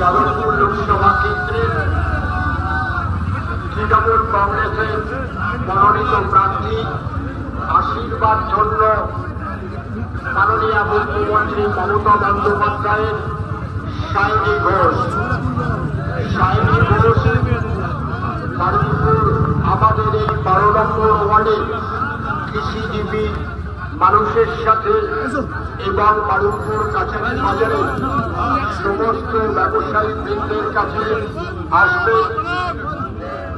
যাদবপুর লোকসভা কেন্দ্রের তৃণমূল কংগ্রেসের মনোনীত প্রার্থী আশীর্বাদ জন্য মাননীয় মুখ্যমন্ত্রী মমতা বন্দ্যোপাধ্যায়ের সায়নী ঘোষ। সায়নী ঘোষ বারুইপুর আমাদের এই বারো নম্বর ওয়ার্ডে কৃষিজীবী মানুষের সাথে এবং বারুইপুর কাছাকাছি বাজারে। সমস্ত ব্যবসায়ী বৃন্দের কাছে আসবে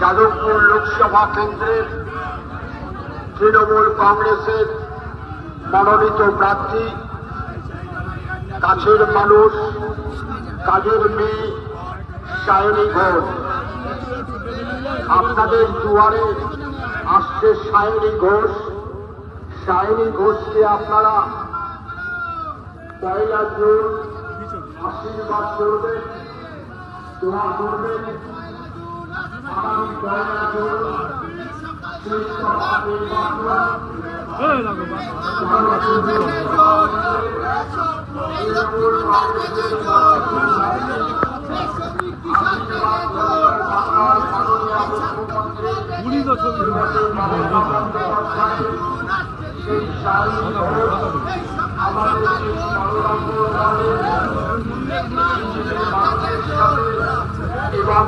যাদবপুর লোকসভা কেন্দ্রের তৃণমূল কংগ্রেসের মনোনীত প্রার্থী, কাছের মানুষ, কাজের মেয়ে সায়নী ঘোষ। আপনাদের দুয়ারে আসছে সায়নী ঘোষ। সায়নী ঘোষকে আপনারা পয়লা জুন আশীর্বাদ করবেন দোয়া করবেন আগামী ছবি এবং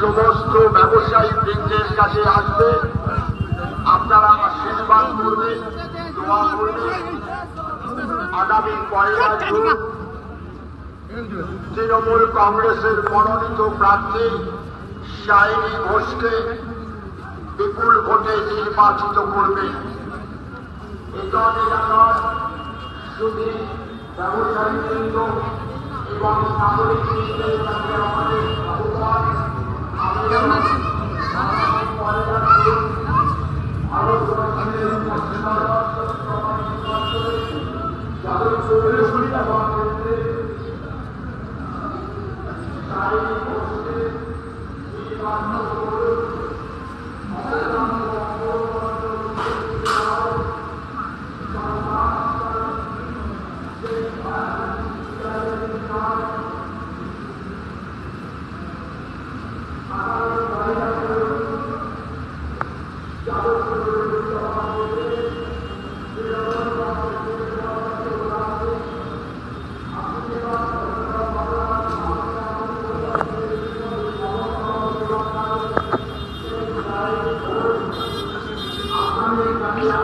সমস্ত ব্যবসায়ী বৃন্দের কাছে আসবে। আপনারা আশীর্বাদ করবেন, দোয়া করবেন। আগামী পয়লা জুন তৃণমূল কংগ্রেসের মনোনীত প্রার্থী শাইনী ঘোষকে বিপুল ভোটে নির্বাচিত করবে এজন এলাকার শুধু ব্যবসায়ী বৃন্দ এবং নাগরিক বৃন্দের কাছে আমাদের আহ্বান আমরা আগামী পয়লা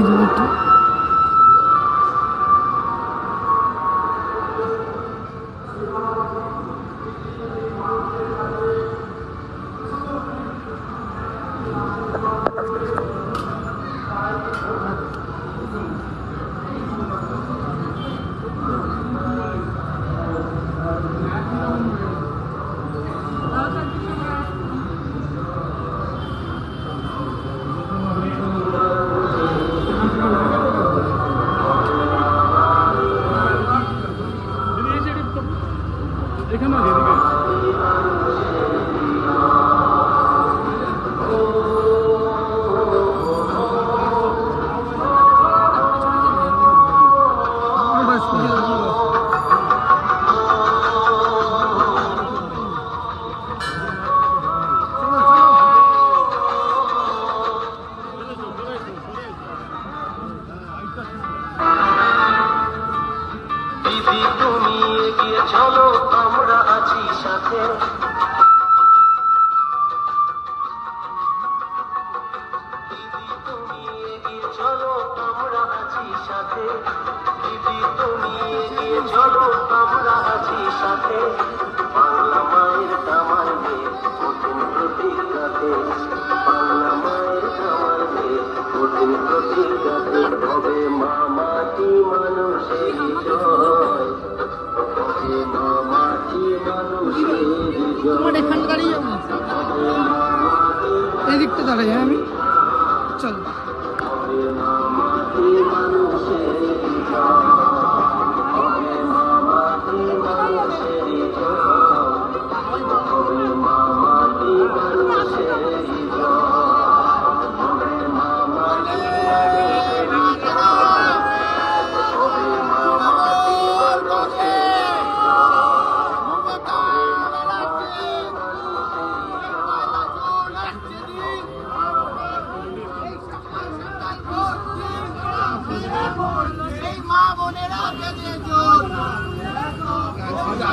জুন ভারতবর্ষের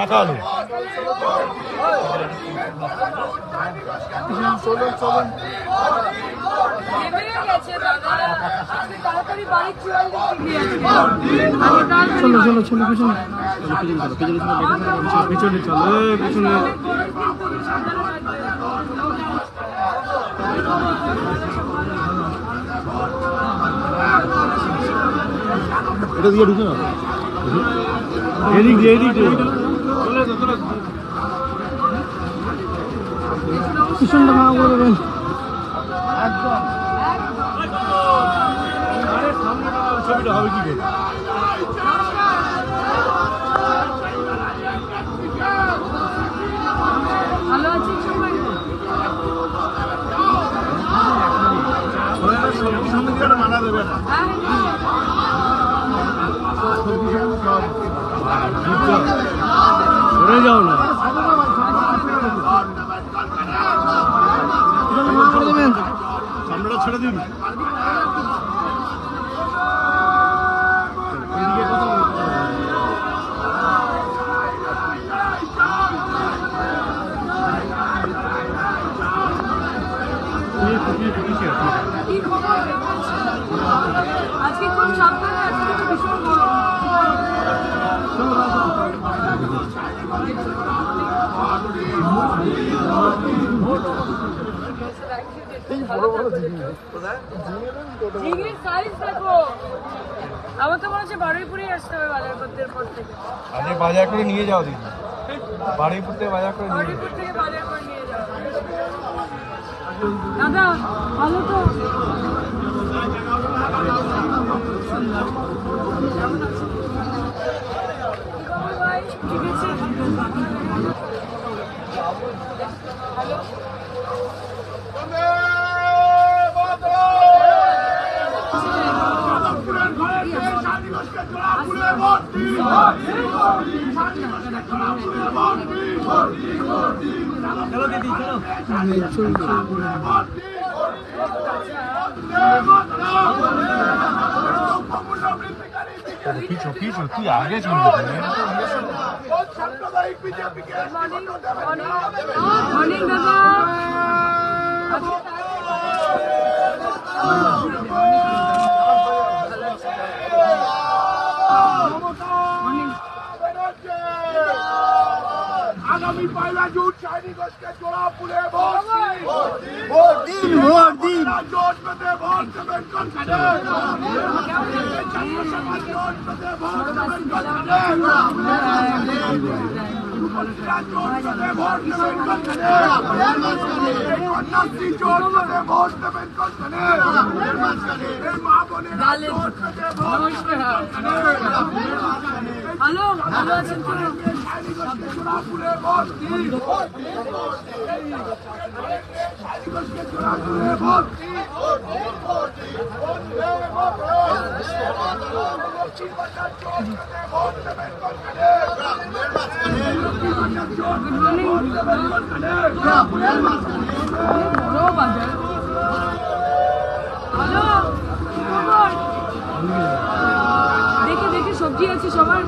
আমি তাহলে চলো চলো চলো পিছনে। পিছনে চলো পিছনে। এটা দিয়ে ঢুকে না এদিক দিয়ে এদিক দিয়ে। চলে তো চলে পিছনটা ভাঙা করে দেবেন আরে সামনেটা ছবিটা হবে কি করে ভালো আছি সবাই? সঙ্গে দিয়ে মানা দেবে না? হ্যাঁ সরে যাও না। ছেড়ে দিন। হবে বাজার করে নিয়ে যাও দিদি বাড়িপুর থেকে বাজার করে নিয়ে দাদা ভালো তো? ঠিক আছে? হ্যালো? পিছু পিছু তুই আগে চলবি মর্নিং মর্নিং দাদা আজকে আগামী পয়লা জুন চাইনি গোষ্ঠকে জোড়া পুলে ভোট ভোট দিন ভোট দিন জোট পেতে ভোট দেবেন কোনখানে ছাত্র সমাজ জোট পেতে ভোট দেবেন কোনখানে কন্যাশ্রী জোট পেতে ভোট দেবেন কোনখানে এই মা বোনেরা জোট পেতে ভোট দেবেন কোনখানে হ্যালো ভালো আছেন তো জোড়াপুরে দেখে দেখে সবজি আছে সবার?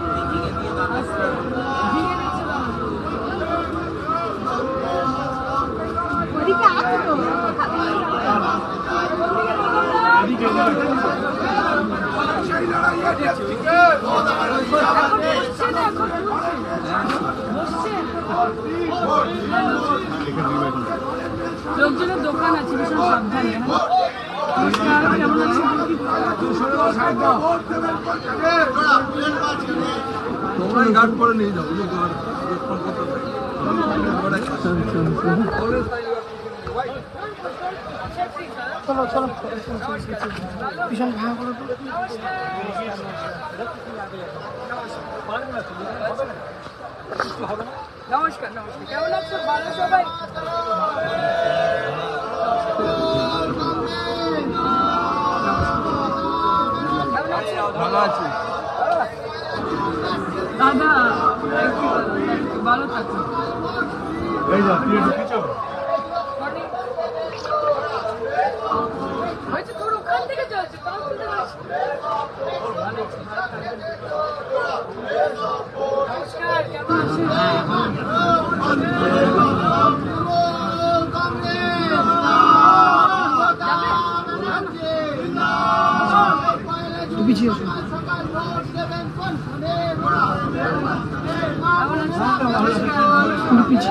লোকজনের দোকান আছে ভীষণ সাবধানে। নমস্কার কেমন আছেন গার্ড করে নিয়ে যাও কলকাতা চলো চলো ভীষণ ভাঙা করো নমস্কার নমস্কার কেমন আছো ভালো সবাই ভালো আছি দাদা ভালো থাকো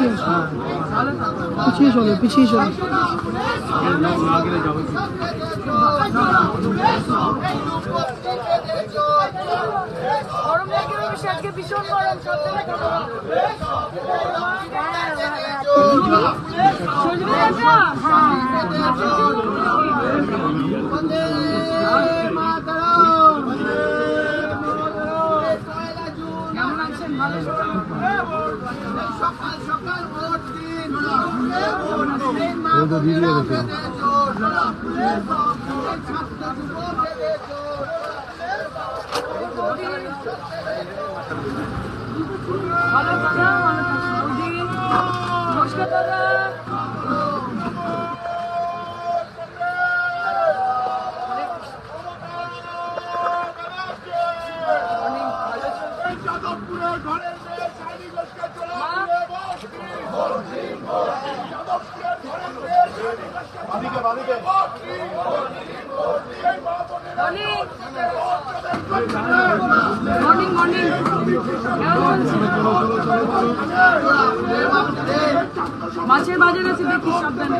पीछे पीछे चलो पीछे चलो ভালো সকাল সকাল Orada biri yaratıyor. Hoş geldin. মাছের বাজার আছে দেখি সাবধানে।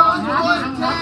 বলছে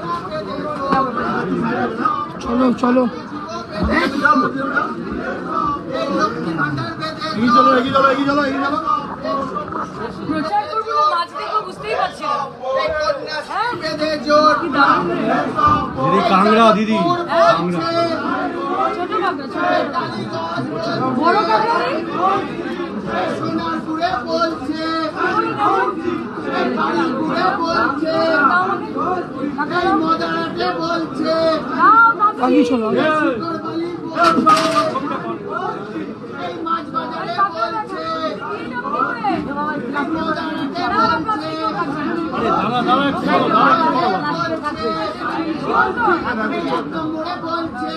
চলো চলো। দিদি কাংড়া দিদি। আগে শোনো বলছে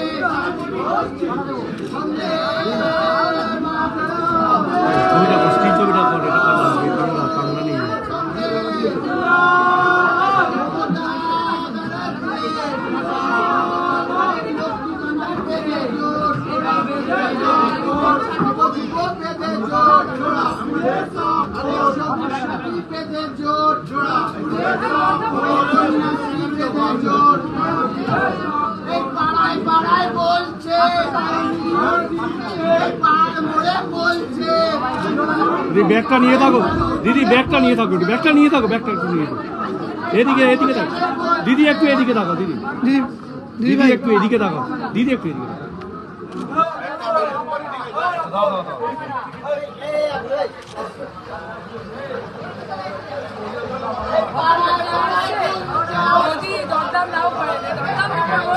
দিদি ব্যাগটা নিয়ে থাকো। দিদি ব্যাগটা নিয়ে থাকো ব্যাগটা নিয়ে থাকো ব্যাগটা একটু নিয়ে থাকো। এদিকে এদিকে থাকো। দিদি একটু এদিকে থাকো দিদি। দিদি একটু এদিকে থাকো। দিদি একটু এদিকে যদি দরদাম নাও করে দরদাম করব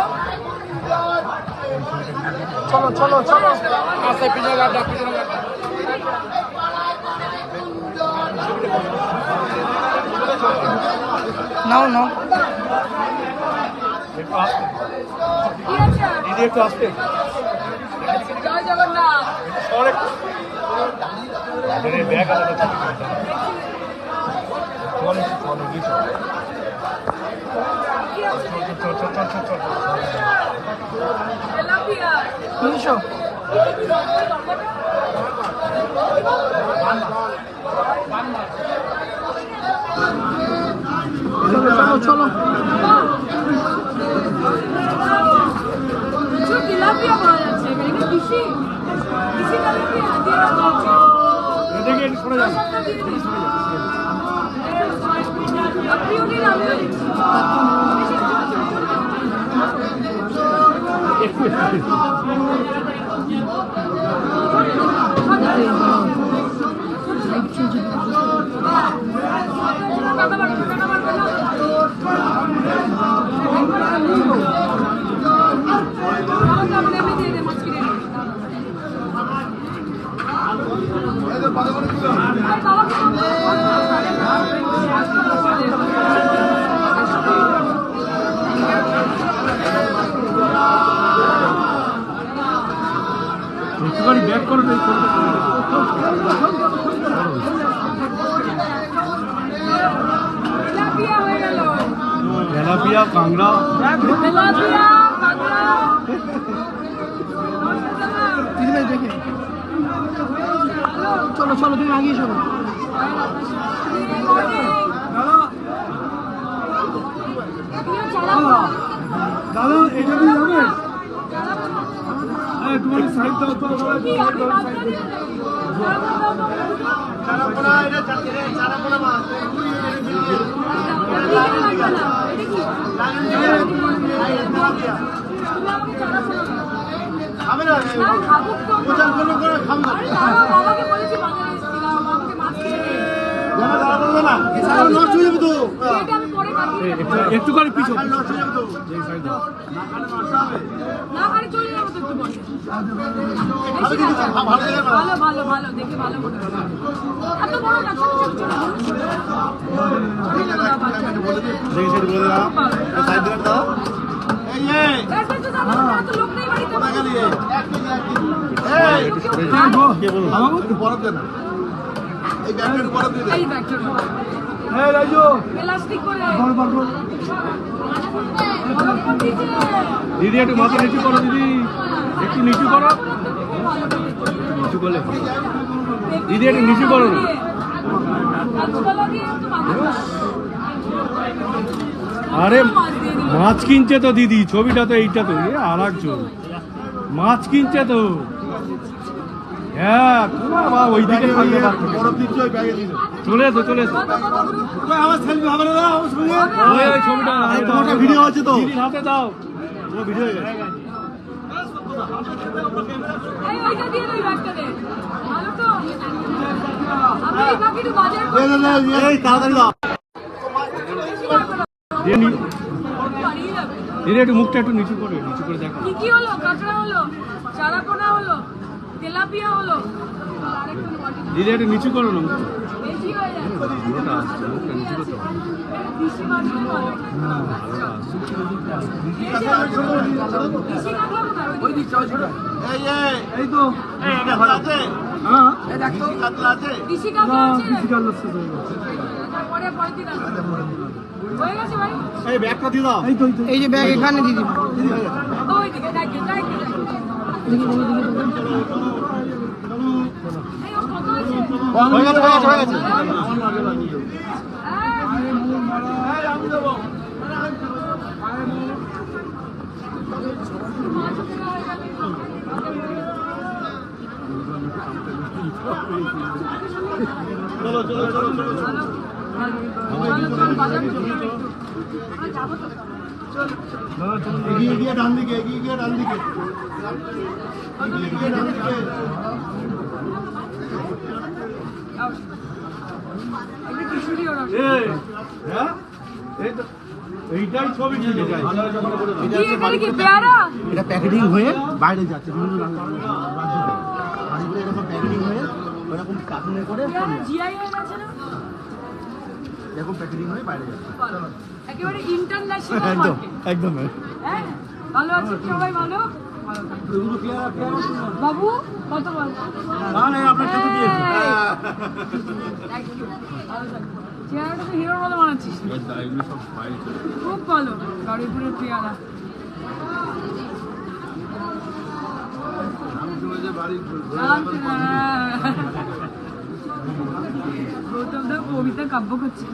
চলো চলো চলো নাও নাও। দিদি একটু আসতে। জয় জগন্নাথ। ব্যাগ কি আছে তেলাপিয়া তিনশো চলো চলো চলো প্রচুর তেলাপিয়া পাওয়া যাচ্ছে এখানে কি কৃষি কৃষি তেলাপিয়া দিয়ে রাখা হচ্ছে এদিকে একটু সরে যান সবটা দিয়ে দিন। আপনিও দিন আমিও দিচ্ছি একটু একটু একটুখানি ব্যাগ করো গেল তেলাপিয়া কাংড়া দেখে। চলো চলো তুমি আগিয়ে চলো দাদা এটা দিয়ে যাবে হ্যাঁ তোমার সাইড দাও তো বাবাকে বলেছি একটু- একটুখানি পিছু। ভালো ভালো ভালো দেখে ভালো মনে হলো। দিদি, একটু মাথা নিচু করো, দিদি। একটু নিচু করো। নিচু করলে দিদি, একটু নিচু করো। আরে মাছ কিনছে তো দিদি ছবিটা তো এইটা তো আর এক ছবি। মাছ কিনছে তো। হ্যাঁ তোমার বা ওইদিকে। চলে এসো চলে এসো। ছবিটা ভিডিও আছে তো? হাতে দাও। এই ওইটা দিয়ে দে, ওই ব্যাগটা দে। ভালো তো? আমি এই ফাঁকে একটু বাজার করে বেশি লাগবে দিদি একটু মুখটা একটু নিচু করে নিচু করে দেখো। কি কি হলো? কাঁকড়া হলো? চারাপোনা হলো? তেলাপিয়া হলো। দিদি একটু নিচু করো না মুখটা। হয়ে ভালোটা আসছে মুখটা নিচু করতে। এই তো। হ্যাঁ আছে? হয়ে। গেছে ভাই এই ব্যাগটা দিয়ে দাও। এই যে ব্যাগ এখানে হয়ে হয়ে গেছে হয়ে গেছে। চলো চলো চলো চলো। হ্যাঁ? আছে এটা প্যাকেটিং হয়ে বাইরে যাচ্ছে এরকম প্যাকেটিং হয়ে ওরকম করে জিআই হয়ে গেছে না এরকম প্যাকেটিং হয়ে বাইরে যাচ্ছে। একেবারে ইন্টারন্যাশনাল একদম একদম হ্যাঁ? ভালো আছে সবাই ভালো? বাবু কত ভালো না না আপনার সাথে দিয়েছি। থ্যাংক ইউ ভালো থাকো। চেহারাটা তো হিরোর মতো বানাচ্ছিস খুব ভালো। গাড়িপুরের পেয়ারা দা কবিতা কাব্য করছে।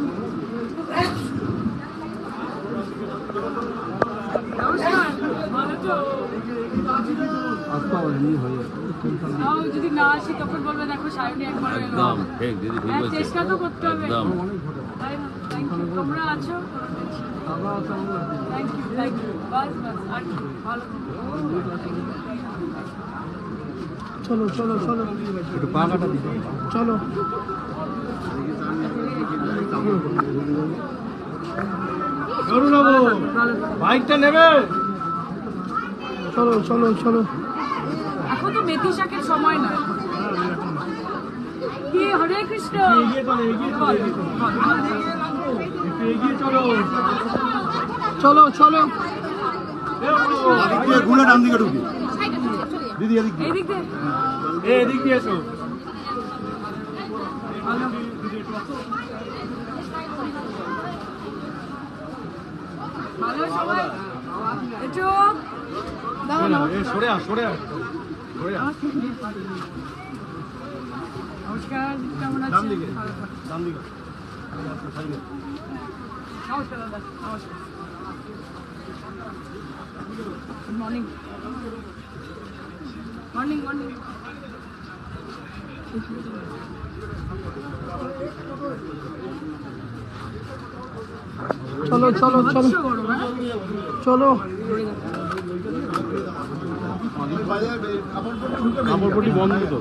যদি না আসি তখন বলবে দেখো সায়নী একবার। একদম ঠিক দিদি ঠিক হ্যাঁ, চেষ্টা তো করতে হবে। একদম। তাই না? Thank you. তোমরা আছো? থ্যাংক ইউ থ্যাংক ইউ বাস বাস আর কি? ভালো চলো চলো চলো। একটু চলো। বাইকটা নেবে? চলো চলো চলো। এখন তো মেথি শাকের সময় না কি হরে কৃষ্ণ। চলো চলো ঘুরে ডান দিকে ঢুকি দিদি এদিক দিয়ে। এদিক দিয়ে এসো ভালো ভালো সবাই একটু দাও না এ, সরে আস সরে আস সরে আস নমস্কার কেমন ডান আছেন দিকে ভালো থাকো। ডান দিকে নমস্কার দাদা নমস্কার গুড মর্নিং মর্নিং মর্নিং চলো চলো চলো। চলো। কাপড় বন্ধ তো